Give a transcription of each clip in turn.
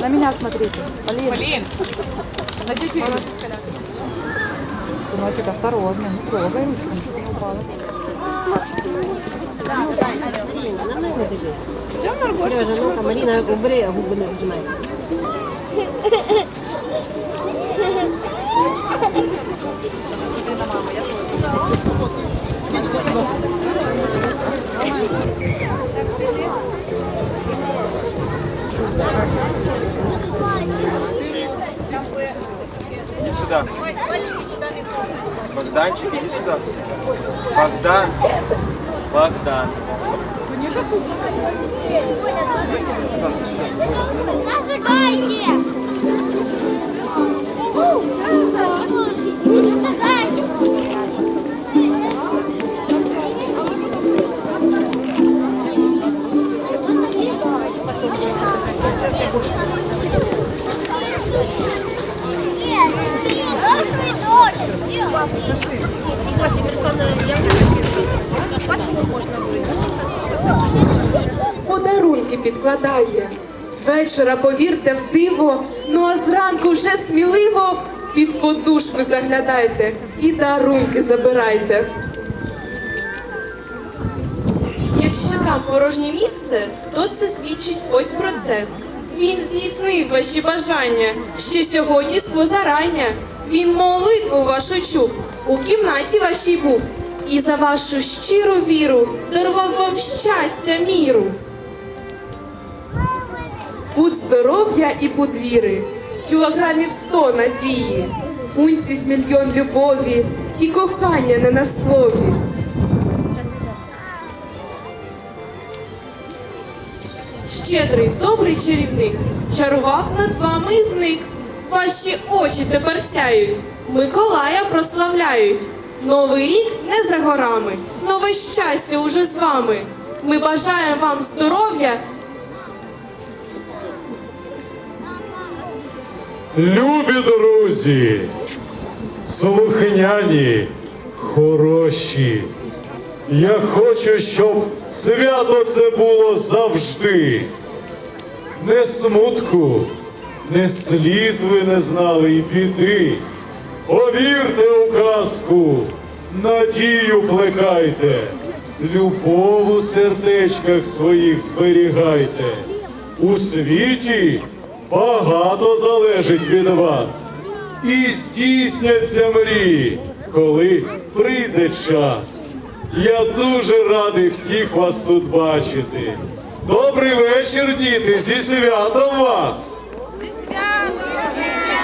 На меня смотрите. Полин. Полин. На детей. Ну, а Сыночек, осторожно, не ну, трогаем. Ну, да, Маргошка. Сережа, ну-ка, Марина, убери, а губы нажимай. Thank you. Иди сюда. Богданчик, иди сюда. Богдан. Богдан. Зажигайте! Подарунки підкладає. З вечора, повірте в диво, ну а зранку вже сміливо під подушку заглядайте і дарунки забирайте. Якщо там порожнє місце, то це свідчить ось про це. Він здійснив ваші бажання ще сьогодні з позарання. Він молитву вашу чув, у кімнаті вашій був, і за вашу щиру віру дарував вам щастя міру. Будь здоров'я і будь віри, кілограмів сто надії, фунтів мільйон любові і кохання не на слові. Щедрий, добрий чарівник, чарував над вами і зник. Ваші очі тепер сяють, Миколая прославляють. Новий рік не за горами, нове щастя уже з вами. Ми бажаємо вам здоров'я Любі друзі, слухняні, хороші. Я хочу, щоб свято це було завжди. Не смутку, не сліз ви не знали і біди. Повірте у казку, надію плекайте, любов у сердечках своїх зберігайте. У світі багато залежить від вас. І здійсняться мрії, коли прийде час. Я дуже радий всіх вас тут бачити. Добрий вечір, діти, зі святом вас!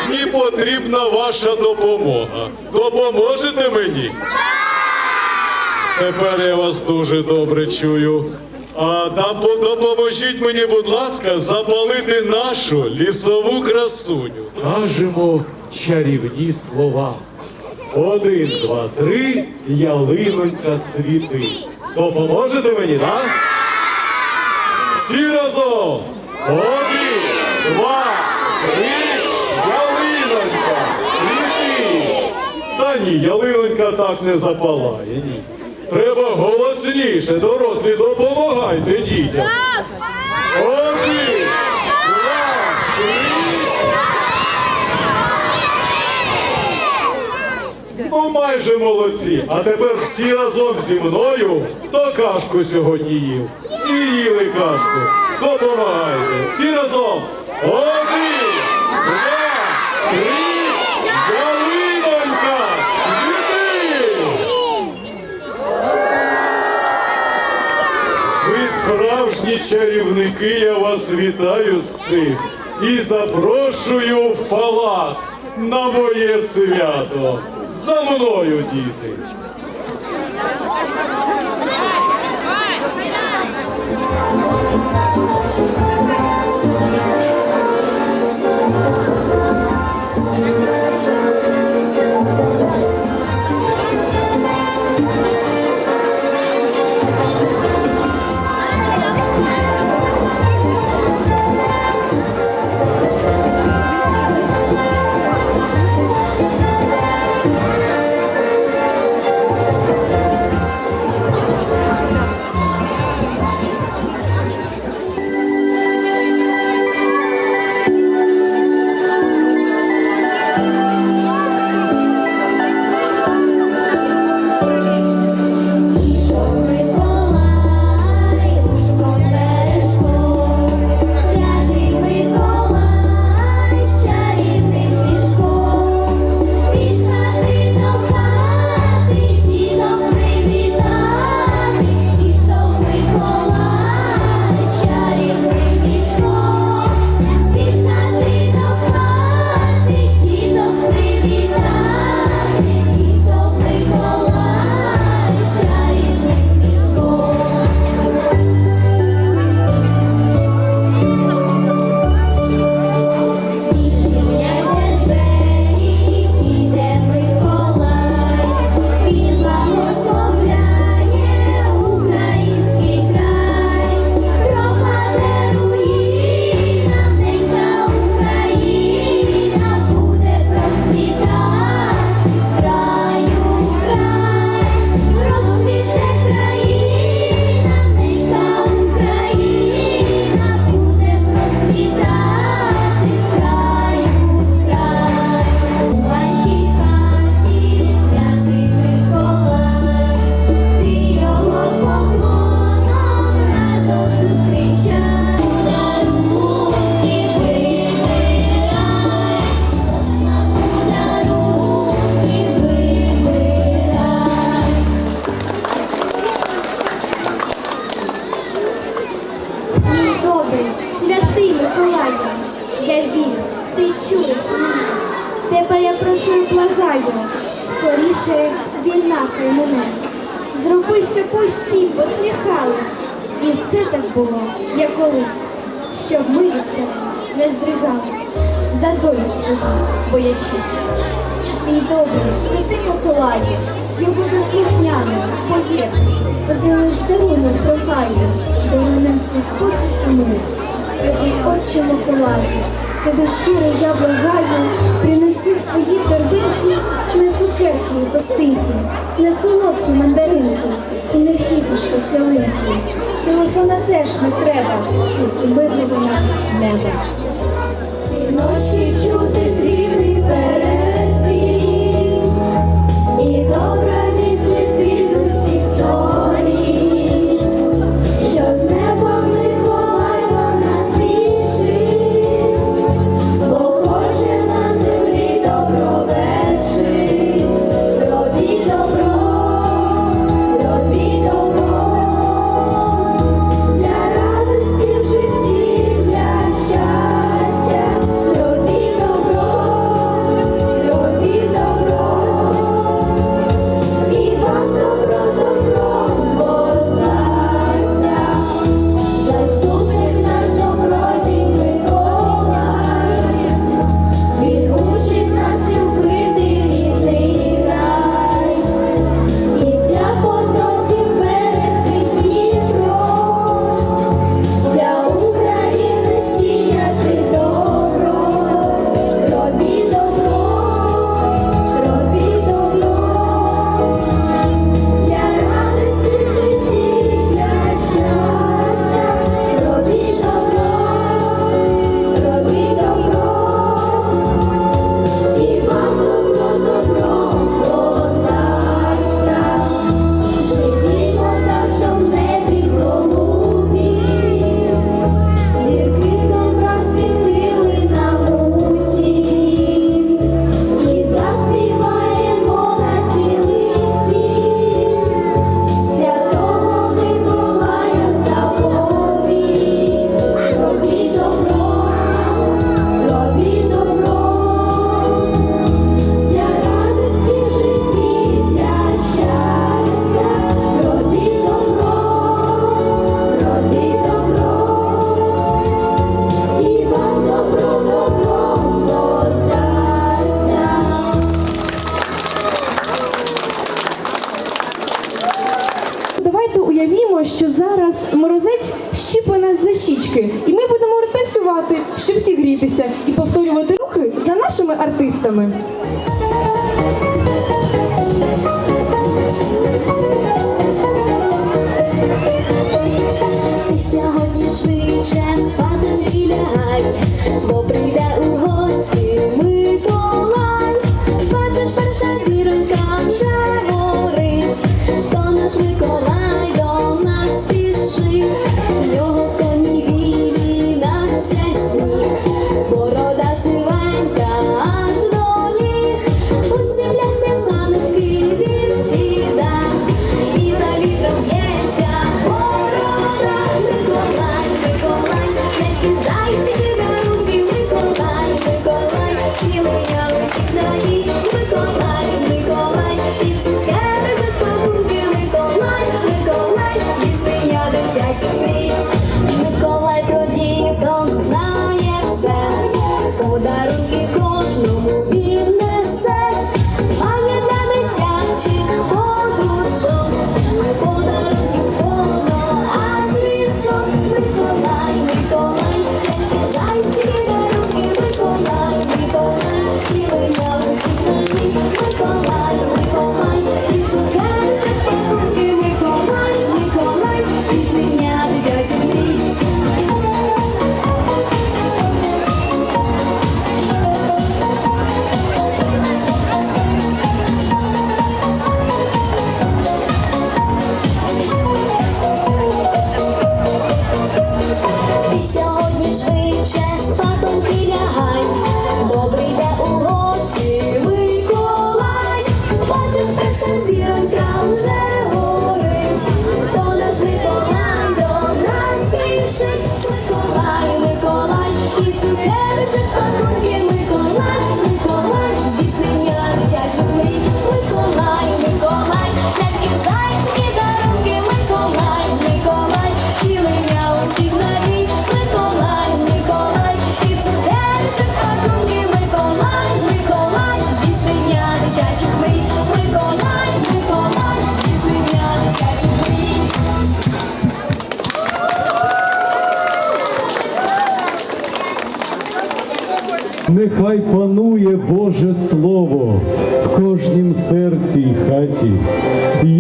Мені потрібна ваша допомога. Допоможете мені? Тепер я вас дуже добре чую. А да- допоможіть мені, будь ласка, запалити нашу лісову красуню. Скажемо чарівні слова. Один, два, три, ялинонька світи. Допоможете мені, так? Всі разом. Один, два, три, ялинонька, світи. Та ні, ялинонька так не запалає. Ні. Треба голосніше, дорослі, допомагайте дітям. Один, два, три. Ну, майже молодці. А тепер всі разом зі мною, хто кашку сьогодні їв. Всі їли кашку. Допомагайте. Всі разом. Один, два, три. Справжні чарівники, я вас вітаю з цим і запрошую в палац на моє свято. За мною, діти. твоє, один лиш дарунок прохання, дає нам свій спокій і мир. Святий Отче Миколаю, тебе щиро я благаю, принеси в свої гординці на цукерки і гостинці, на солодкі мандаринки і на хіпушки ялинки. Телефона теж не треба, тільки мирного нам неба. Всі грітися і повторювати рухи за нашими артистами.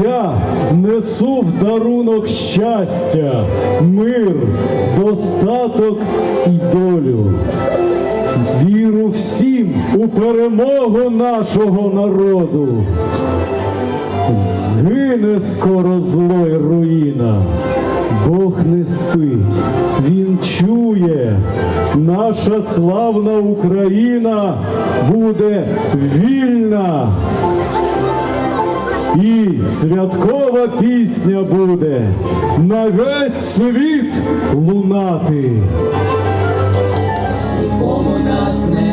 Я несу в дарунок щастя, мир, достаток і долю. Віру всім у перемогу нашого народу. Згине скоро зло й руїна. Бог не спить, він чує, наша славна Україна буде вільна. І святкова пісня буде на весь світ лунати. Нікому нас не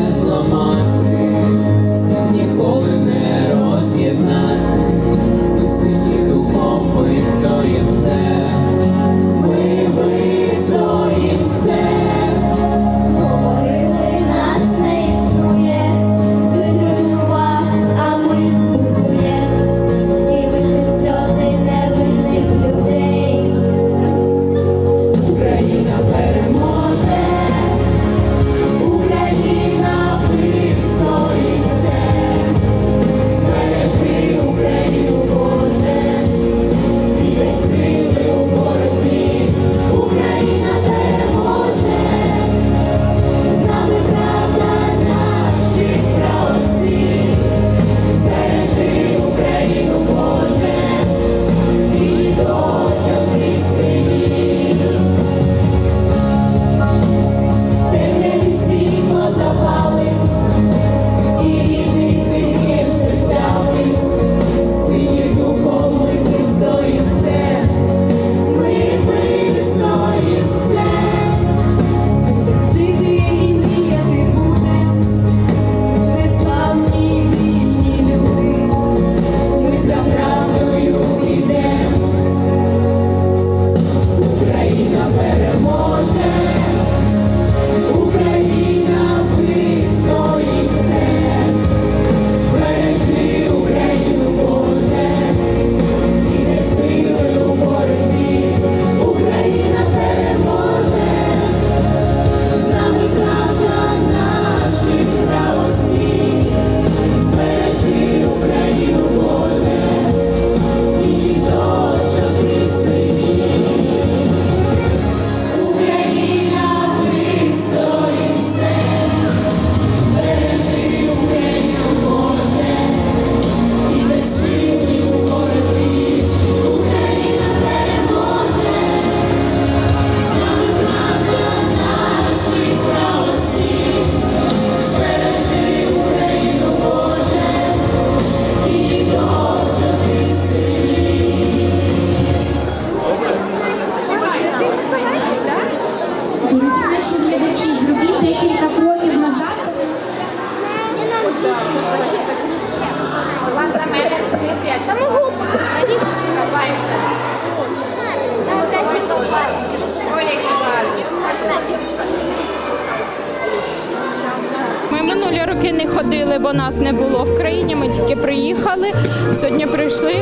роки не ходили, бо нас не було в країні. Ми тільки приїхали. Сьогодні прийшли.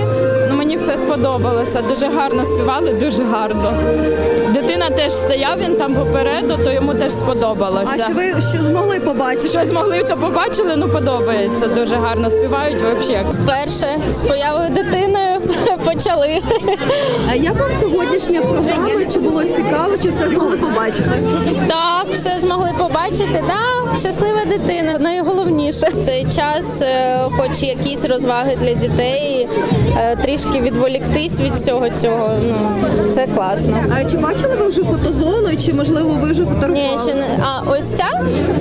Ну мені все сподобалося. Дуже гарно співали, дуже гарно. Дитина теж стояв, він там попереду, то йому теж сподобалося. А що ви що змогли побачити? Що змогли, то побачили, ну подобається. Дуже гарно співають взагалі. Вперше з появою дитиною почали. А як вам сьогоднішня програма? Чи було цікаво, чи все змогли побачити? Так, все змогли побачити. Да, щаслива дитина. Найголовніше в цей час, е, хоч якісь розваги для дітей, е, трішки відволіктись від всього цього. Ну це класно. А чи бачили ви вже фотозону, чи можливо ви вже Ні, ще не а ось ця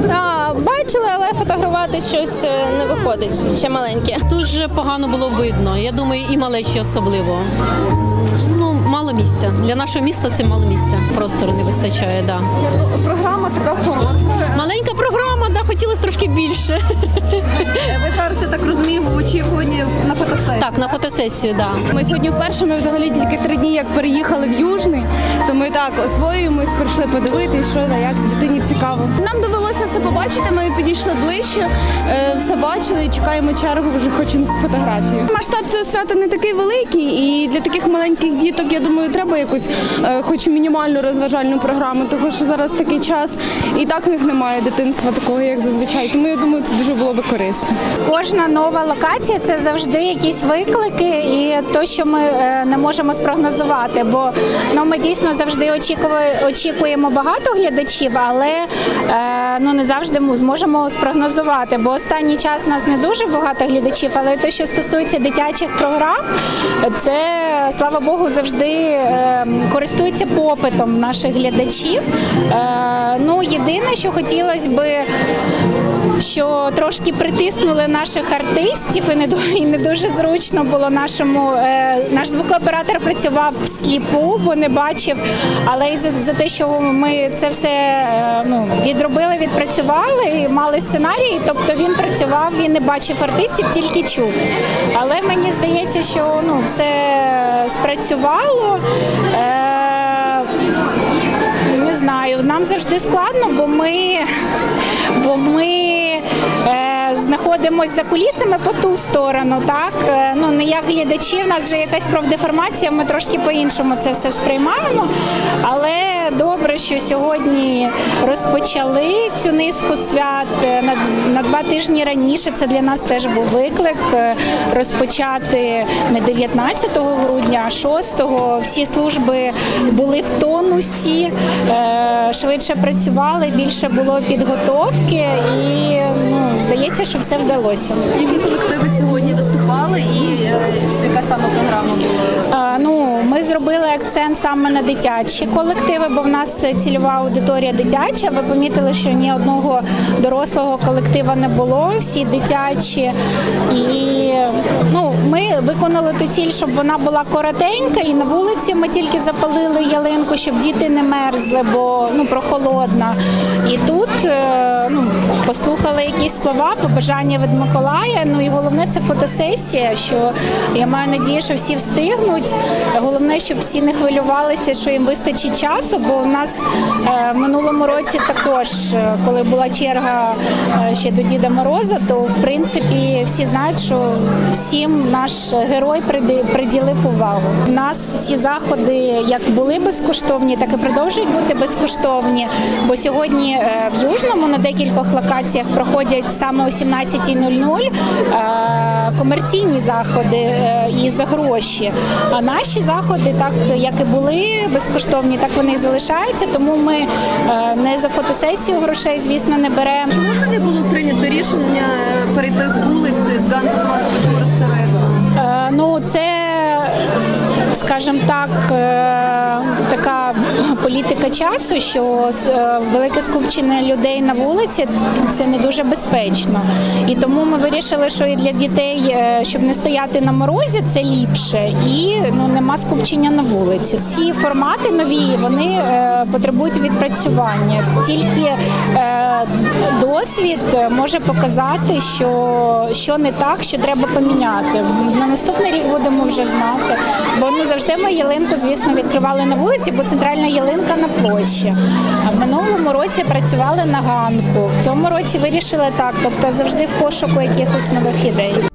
а, бачили, але фотографувати щось е, не виходить. Ще маленьке. Дуже погано було видно. Я думаю, і малечі особливо. Мало місця. Для нашого міста це мало місця. Простору не вистачає, да. Програма така коротка. Маленька програма, да, хотілося трошки більше. Ви зараз, я так розумію, в очікуванні на фотосесію. Так, на фотосесію, да. Ми сьогодні вперше. Ми взагалі тільки три дні як переїхали в Южний, То ми так освоюємось, прийшли подивитись, що та як дитині цікаво. Нам довелося все побачити. Ми підійшли ближче, е, все бачили, чекаємо чергу, вже хочемо з фотографію. Масштаб цього свята не такий великий, і для таких маленьких діток, я думаю, треба якусь, е, хоч мінімальну розважальну програму, тому що зараз такий час, і так в них немає дитинства такого, як зазвичай. Тому я думаю, це дуже було би корисно. Кожна нова локація це завжди якісь виклики і то, що ми е, не можемо спрогнозувати. Бо ну ми дійсно завжди очікує- очікуємо багато глядачів, але е, ну не завжди зможемо спрогнозувати. Бо останній час у нас не дуже багато глядачів, але те, що стосується дитячих програм, це слава Богу, завжди е, користується попитом наших глядачів. Е, ну єдине, що хотілося би що трошки притиснули наших артистів, і не і не дуже зручно було нашому. Е, наш звукооператор працював всліпу, бо не бачив. Але і за, за те, що ми це все е, ну, відробили, відпрацювали і мали сценарій, тобто він працював, він не бачив артистів, тільки чув. Але мені здається, що ну, все спрацювало. Е, не знаю, нам завжди складно, бо ми, бо ми е, знаходимося за кулісами по ту сторону, так? Е, ну, не як глядачі, в нас вже якась профдеформація, ми трошки по-іншому це все сприймаємо. Але добре, що сьогодні розпочали цю низку свят е, на, два тижні раніше. Це для нас теж був виклик е, розпочати не 19 грудня, а 6-го. Всі служби були в тонусі, е, швидше працювали, більше було підготовки, і ну, здається, що все вдалося. Які колективи сьогодні виступали, і яка саме програма була? Ну, ми зробили акцент саме на дитячі колективи, бо в нас цільова аудиторія дитяча. Ви помітили, що ні одного дорослого колектива не було, всі дитячі. І ну, ми виконали ту ціль, щоб вона була коротенька, і на вулиці ми тільки запалили ялинку, щоб діти не мерзли, бо ну прохолодна. І тут е, ну, послухали якісь слова, побажання від Миколая. Ну і головне це фотосесія. Що я маю надію, що всі встигнуть. Головне, щоб всі не хвилювалися, що їм вистачить часу. Бо в нас е, в минулому році також, е, коли була черга е, ще до Діда Мороза, то в принципі всі знають, що всім наш герой приділив увагу. У нас всі заходи як були безкоштовні, так і продовжують бути безкоштовні. Бо сьогодні в Южному на декількох локаціях проходять саме о 17.00 е, комерційні заходи і за гроші. Наші заходи, так як і були безкоштовні, так вони і залишаються. Тому ми е, не за фотосесію грошей, звісно, не беремо. Чому взагалі було прийнято рішення е, перейти з вулиці з Ганка Плаза до Е, Ну, це, скажімо так, е, політика часу, що е, велике скупчення людей на вулиці це не дуже безпечно. І тому ми вирішили, що і для дітей, е, щоб не стояти на морозі, це ліпше, і ну нема скупчення на вулиці. Всі формати нові вони е, потребують відпрацювання. Тільки досвід може показати, що, що не так, що треба поміняти. На наступний рік будемо вже знати. Бо ну завжди ми ялинку, звісно, відкривали на вулиці, бо центральна ялинка на площі. В минулому році працювали на ганку. В цьому році вирішили так, тобто завжди в пошуку якихось нових ідей.